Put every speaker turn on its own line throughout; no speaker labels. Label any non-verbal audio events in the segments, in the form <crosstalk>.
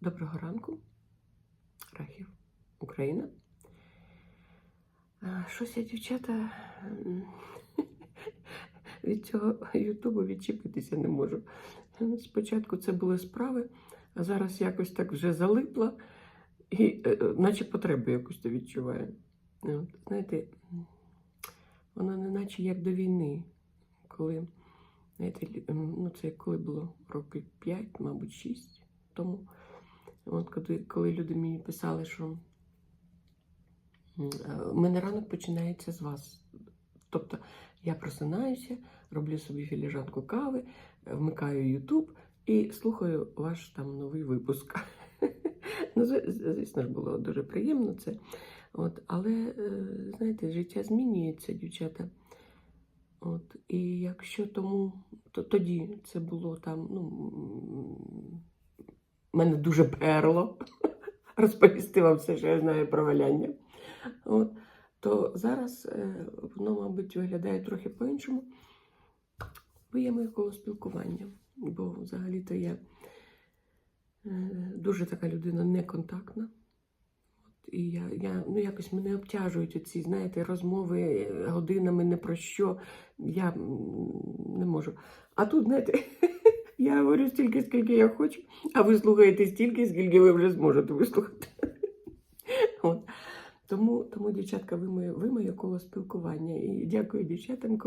Доброго ранку, Рахів, Україна. Щось я, дівчата, <laughs> від цього Ютубу відчепитися не можу. Спочатку це були справи, а зараз якось так вже залипла і е, е, наче потребу якусь то відчуваю. Знаєте, воно не наче як до війни, коли, знаєте, ну це коли було років 5, мабуть, 6 тому. От коли, люди мені писали, що е, в мене ранок починається з вас. Тобто я просинаюся, роблю собі філіжанку кави, е, вмикаю Ютуб і слухаю ваш там новий випуск. <laughs> Ну, звісно ж, було дуже приємно це. От, але, е, знаєте, життя змінюється, дівчата. От, і якщо тому, то тоді це було там, ну, м, мене дуже перло <laughs> розповісти вам все, що я знаю про валяння. От, то зараз е, воно, мабуть, виглядає трохи по-іншому. Бо є моє коло спілкування. Бо взагалі-то я е, дуже така людина неконтактна. І я, я, ну, якось мене обтяжують оці, знаєте, розмови е, годинами не про що. Я не можу. А тут, знаєте, <laughs> я говорю стільки, скільки я хочу, а ви слухаєте стільки, скільки ви вже зможете вислухати. От. Тому, тому, дівчатка, ви моє, ви моє коло спілкування. І дякую дівчатам,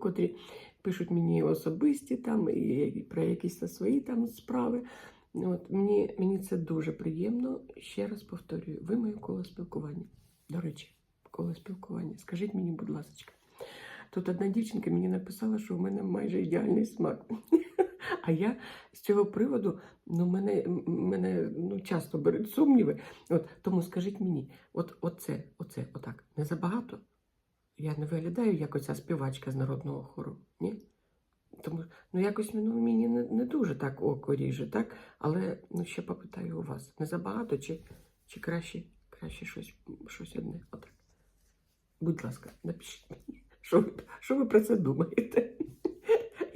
котрі пишуть мені особисті там і про якісь свої там справи. От, мені, мені це дуже приємно. Ще раз повторюю, ви моє коло спілкування. До речі, коло спілкування. Скажіть мені, будь ласка. Тут одна дівчинка мені написала, що в мене майже ідеальний смак. А я з цього приводу, ну, мене, мене ну, часто беруть сумніви. От, тому скажіть мені, от оце, оце, отак, не забагато? Я не виглядаю як оця співачка з народного хору, ні? Тому ну, якось ну, мені не, не дуже так око ріже, так? Але ну, ще попитаю у вас, не забагато чи, чи краще, краще щось, щось одне? Отак. Будь ласка, напишіть мені, що ви, що ви про це думаєте?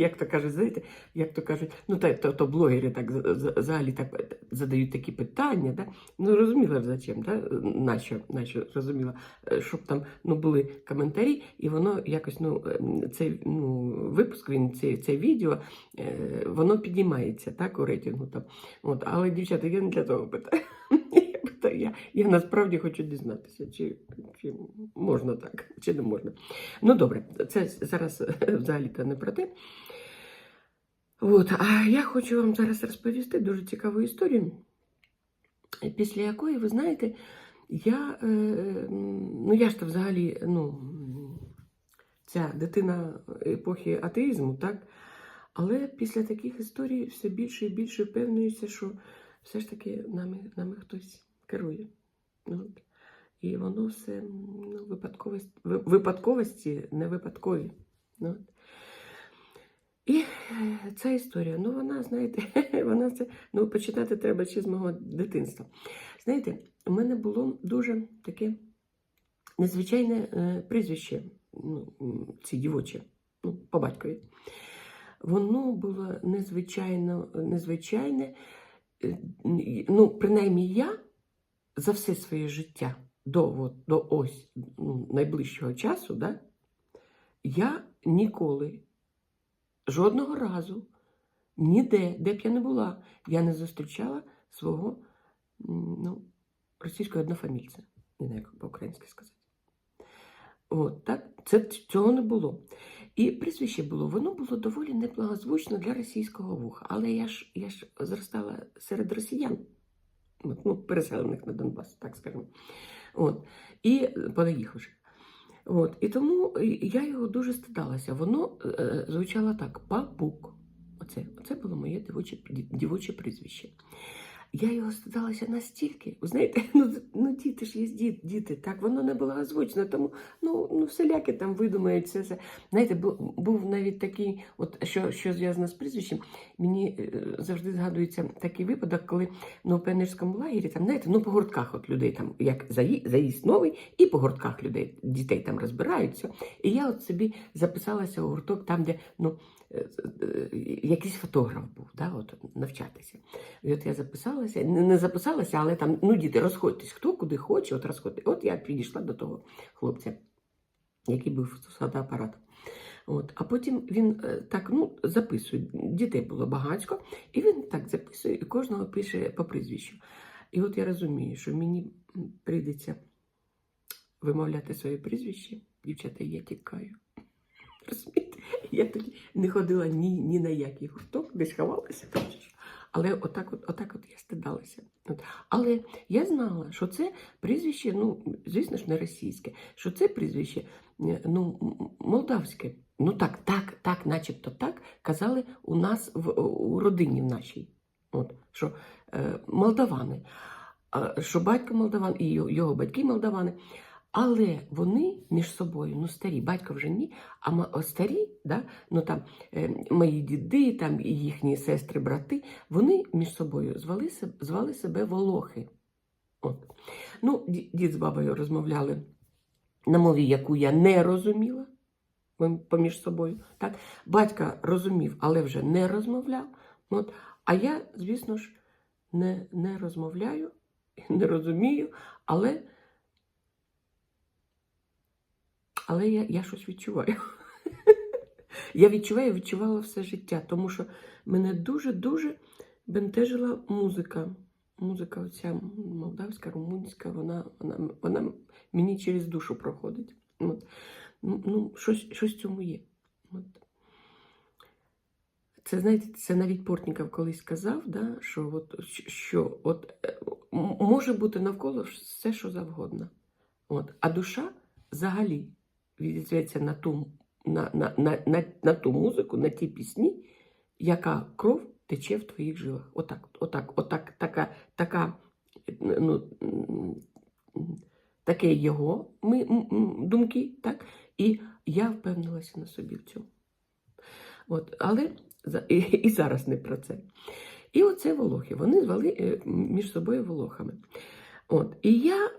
Як то кажуть, знаєте, як то кажуть, ну та, то, то блогери так взагалі так задають такі питання, да? ну розуміла зачем, да? нащо, нащо розуміла, Е, щоб там ну, були коментарі, і воно якось ну, ем, цей ну, випуск, він, це, це відео, е, воно піднімається так, у рейтингу. Там. От, але, дівчата, я не для того питаю. Питаю, я, я насправді хочу дізнатися, чи, чи можна так, чи не можна. Ну добре, це зараз е, взагалі-то не про те. От, а я хочу вам зараз розповісти дуже цікаву історію, після якої, ви знаєте, я, е, ну я ж то взагалі, ну, ця дитина епохи атеїзму, так? Але після таких історій все більше і більше впевнююся, що все ж таки нами, нами хтось керує. Ну, От. І воно все ну, випадковості, випадковості не випадкові. Ну, от. І е, ця історія, ну вона, знаєте, <laughs> вона це ну, починати треба ще з мого дитинства. Знаєте, у мене було дуже таке незвичайне е, прізвище, ну, ці дівочі, ну, по батькові. Воно було незвичайно незвичайне. е, Ну, принаймні я за все своє життя до, от, до ось ну, найближчого часу, да, я ніколи, жодного разу, ніде, де б я не була, я не зустрічала свого ну, російського однофамільця. Не знаю, як по-українськи сказати. От, так? Це цього не було. І прізвище було, воно було доволі неблагозвучно для російського вуха. Але я ж, я ж зростала серед росіян, ну, переселених на Донбас, так скажемо. От. І понаїхавши. От. І тому я його дуже стидалася. Воно е, звучало так: папук. Оце, оце було моє дівоче, дівоче прізвище. Я його стидалася настільки, знаєте, <laughs> ну, ну діти ж є діти, діти, так воно не було озвучено, тому ну, ну всіляке там видумають все це. Знаєте, був, навіть такий, от що, що зв'язано з прізвищем, мені е, завжди згадується такий випадок, коли ну, в пионерському лагері, там, знаєте, ну по гуртках от людей там, як заї- заїзд новий, і по гуртках людей, дітей там розбираються. І я от собі записалася у гурток там, де ну, е, е, якийсь фотограф був, да, от, навчатися. І от я записалася, не, не записалася, але там, ну, діти, розходьтесь, хто куди хоче, от розходьте. От я підійшла до того хлопця, який був з фотоапаратом. От. А потім він е, так ну, записує. Дітей було багатько, і він так записує, і кожного пише по прізвищу. І от я розумію, що мені прийдеться вимовляти своє прізвище. Дівчата, я тікаю. Розумієте? Я тоді не ходила ні, ні на який гурток, десь ховалася. Але отак от, отак от я стидалася. От. Але я знала, що це прізвище, ну, звісно ж, не російське, що це прізвище е, ну, молдавське. Ну так, так, так, начебто так казали у нас в, у родині в нашій. От, що е, молдавани, що батько молдаван і його батьки молдавани. Але вони між собою, ну старі, батько вже ні, а старі, да, ну там е, мої діди, там і їхні сестри, брати, вони між собою звали, звали себе Волохи. От. Ну, дід з бабою розмовляли на мові, яку я не розуміла поміж собою. Так? Батька розумів, але вже не розмовляв. От. А я, звісно ж, не, не розмовляю, не розумію, але, але я, я щось відчуваю. Я відчуваю, відчувала все життя, тому що мене дуже-дуже бентежила музика. Музика оця молдавська, румунська, вона, вона, вона мені через душу проходить. От. Ну, ну щось, щось в цьому є. От. Це, знаєте, це навіть Портніков колись сказав, да, що, от, що от, е, може бути навколо все, що завгодно. От. А душа взагалі відзветься на ту, на, на, на, на, на ту музику, на ті пісні, яка кров тече в твоїх жилах. Отак, отак, отак, така, така, ну, таке його ми, думки, так? І я впевнилася на собі в цьому. От, але і, і зараз не про це. І оце волохи. Вони звали е, між собою волохами. От, і я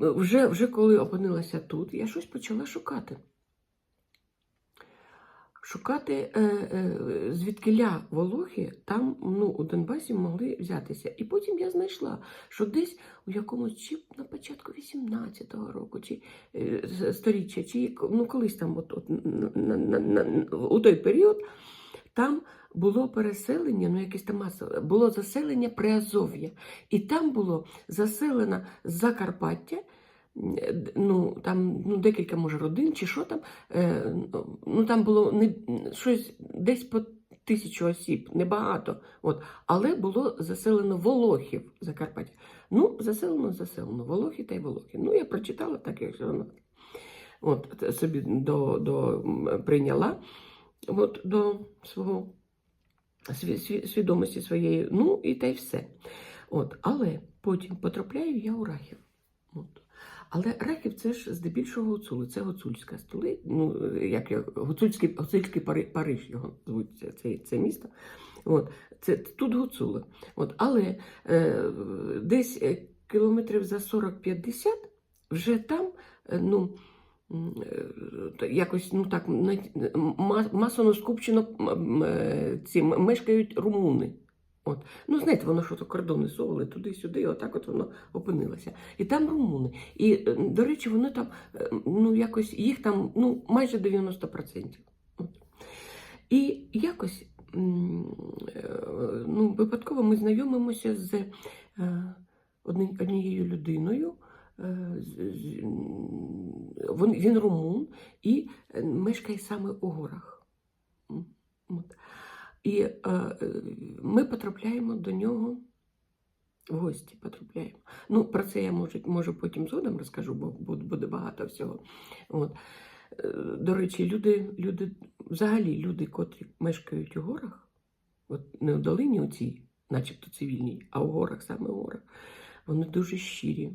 вже, вже коли опинилася тут, я щось почала шукати. Шукати, е, е, звідкиля волохи там ну, у Донбасі могли взятися. І потім я знайшла, що десь у якомусь чи на початку 18-го року, чи е, сторіччя, чи ну, колись там, от, от, на, на, на, на, у той період, там було переселення, ну якесь там масове, було заселення Приазов'я. І там було заселено Закарпаття, ну, там ну, декілька, може, родин, чи що там. Е, ну, там було не, щось десь по тисячу осіб, небагато. От. Але було заселено Волохів Закарпаття. Ну, заселено, заселено. Волохи та й Волохи. Ну, я прочитала так, як воно. От, собі до, до, прийняла от, до свого свідомості своєї, ну і та й все. От, але потім потрапляю я у Рахів. От. Але Рахів це ж здебільшого гуцули, це гуцульська столиця, ну, як я, гуцульський, гуцульський Пари- Париж його звуть це, це, місто. От, це, тут гуцули. От, але е, десь е, кілометрів за 40-50 вже там, е, ну, якось ну так масово скупчено е, ці мешкають румуни. От. Ну, знаєте, воно що то кордони совали туди-сюди, і отак от воно опинилося. І там румуни. І, е, до речі, вони там, е, ну, якось їх там ну, майже 90%. От. І якось е, ну, випадково ми знайомимося з е, однією людиною. Е, Він, румун і мешкає саме у горах. І е, е, ми потрапляємо до нього в гості. Потрапляємо. Ну, про це я може, може потім згодом розкажу, бо буде багато всього. От. До речі, люди, люди, взагалі люди, котрі мешкають у горах, от не в долині у цій, начебто цивільній, а у горах, саме у горах, вони дуже щирі,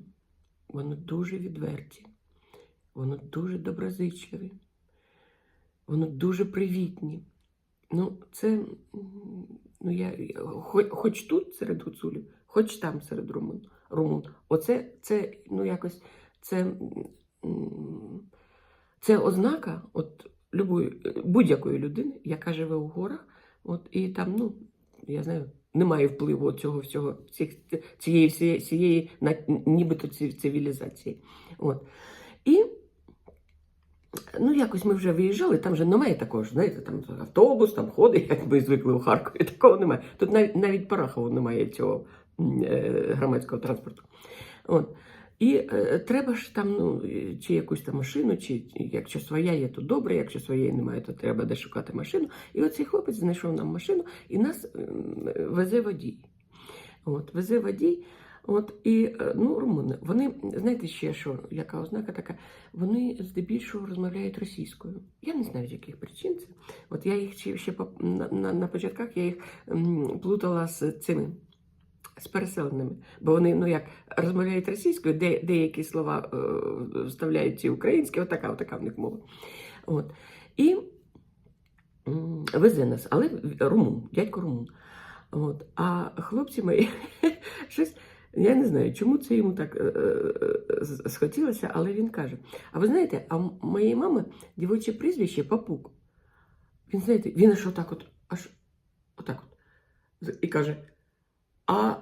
вони дуже відверті, вони дуже доброзичливі, вони дуже привітні. Ну, це ну, я, хоч, хоч тут серед гуцулів, хоч там серед румун. румун. Оце це, ну, якось, це, це ознака от, будь-якої людини, яка живе у горах, от, і там, ну, я знаю, немає впливу цього всього, цієї, цієї нібито цивілізації. От. І ну, якось ми вже виїжджали, там вже немає такого, знаєте, там автобус там ходить, як ми звикли у Харкові, такого немає. Тут навіть, навіть Парахову немає цього е, громадського транспорту. От. І е, треба ж там, ну, е, чи якусь там машину, чи якщо своя є, то добре, якщо своєї немає, то треба де шукати машину. І оцей хлопець знайшов нам машину і нас ем, везе водій. От, везе водій. От, і е, ну, румуни, вони, знаєте ще що, яка ознака така, вони здебільшого розмовляють російською. Я не знаю, з яких причин це. От я їх ще, ще на, на, на початках я їх м, плутала з цими. З переселеними, бо вони ну як розмовляють російською, де деякі слова е, вставляють ці українські, отака, отака в них мова. От. І везе нас, але румун, дядько румун. От. А хлопці мої <laughs> щось, я не знаю, чому це йому так е, е, схотілося, але він каже: А ви знаєте, а моєї мами дівоче прізвище Папук. Він знаєте, він аж отак от, аж отак от. І каже: А,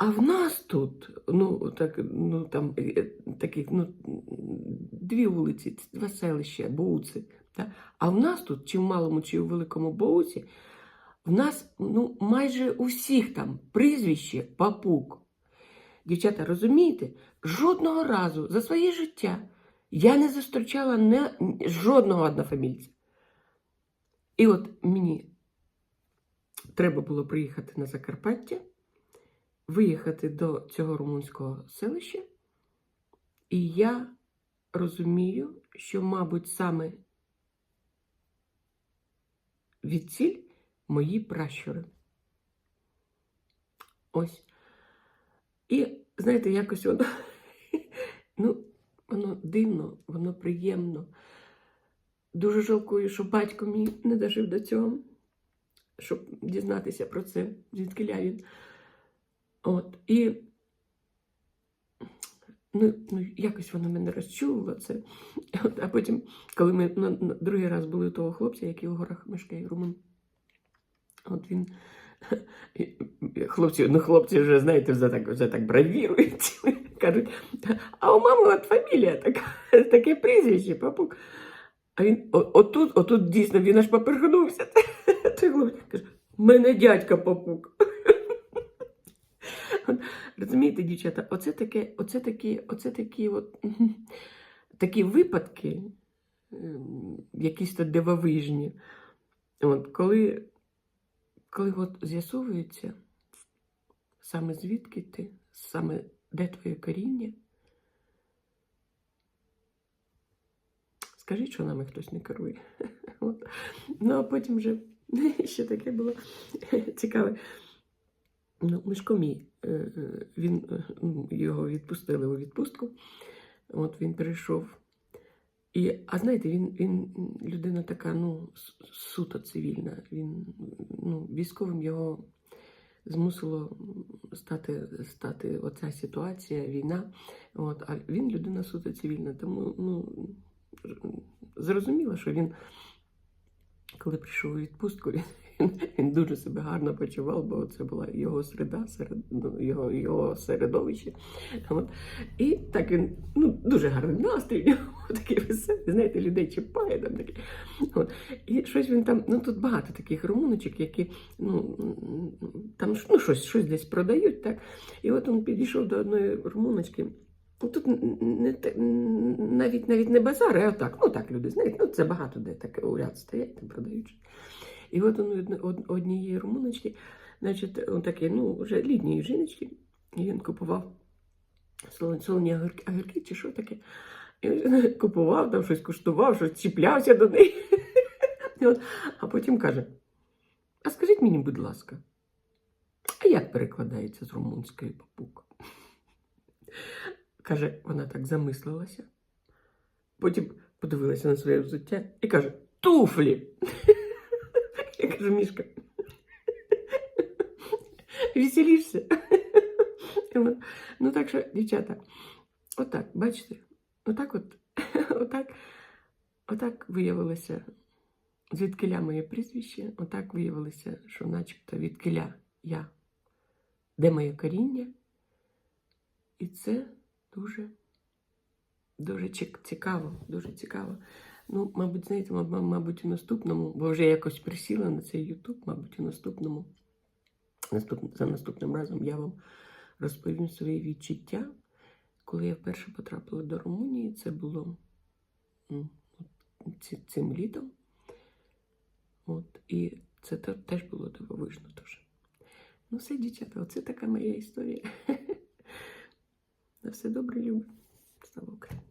а в нас тут, ну, так, ну там е, таких, ну, дві вулиці, два селища, Боуци. Та? А в нас тут, чи в малому, чи в великому Боуці, в нас ну, майже у всіх там прізвище Папук. Дівчата, розумієте, жодного разу за своє життя я не зустрічала не, жодного однофамільця. І от мені треба було приїхати на Закарпаття, виїхати до цього румунського селища, і я розумію, що, мабуть, саме відціль мої пращури. Ось. І, знаєте, якось воно, <laughs> ну, воно дивно, воно приємно. Дуже жалкую, що батько мій не дожив до цього, щоб дізнатися про це, звідки він. От. І ну, ну, якось воно мене розчулило це. От, а потім, коли ми на, на другий раз були у того хлопця, який у горах мешкає румун, от він. <laughs> Хлопці, ну хлопці вже, знаєте, вже так, вже так бравірують. <laughs> Кажуть, а у мами от фамілія така, <laughs> таке прізвище, папук. А він отут, отут дійсно він аж поперхнувся. Той хлопець каже, мене дядька папук. Розумієте, дівчата, оце таке, оце такі, оце такі, от, <laughs> такі випадки, ем, якісь то дивовижні. От, коли, коли от з'ясовується, саме звідки ти, саме де твоє коріння, скажіть, що нами хтось не керує. <laughs> От. Ну, а потім вже <laughs> ще таке було цікаве. Ну, Мишко мій, е, е, він, е, ну, його відпустили у відпустку. От він прийшов. І, а знаєте, він, він людина така, ну, суто цивільна. Він, ну, військовим його змусило стати, стати оця ситуація, війна. От, а він людина суто цивільна. Тому ну, зрозуміло, що він, коли прийшов у відпустку, він, він, дуже себе гарно почував, бо це була його середа, серед, ну, його, його середовище. От. І так він ну, дуже гарний настрій, <laughs> такий веселий, знаєте, людей чіпає там такі. От. І щось він там, ну тут багато таких румуночок, які ну, там ну, щось, щось десь продають. Так? І от він підійшов до одної румуночки. Ну, Тут не, навіть навіть не базар, а отак. Ну так люди знають, ну це багато де таке у ряд стоять, там продають. І от від однієї румуночки, значить, он такі, ну, вже літньої жіночки, і він купував солоні огірки, огірки чи що таке. І він <laughs> купував, там щось куштував, щось чіплявся до неї. <laughs> А потім каже: А скажіть мені, будь ласка, а як перекладається з румунської папук? <laughs> Каже, вона так замислилася. Потім подивилася на своє взуття і каже: туфлі. Кажу, Мішка, веселішся. От. Ну так що, дівчата, отак, бачите, отак от, отак, Отак виявилося, звідкиля моє прізвище, отак виявилося, що начебто відкиля я, де моє коріння. І це дуже, дуже цікаво, дуже цікаво. Ну, мабуть, знаєте, маб- маб- мабуть, у наступному, бо вже якось присіла на цей Ютуб, мабуть, у наступному, наступ, за наступним разом я вам розповім свої відчуття. Коли я вперше потрапила до Румунії, це було ці- цим літом. От, і це теж було дивовижно дуже. Ну, все, дівчата, оце така моя історія. <laughs> На все добре, любі. Слава Україні.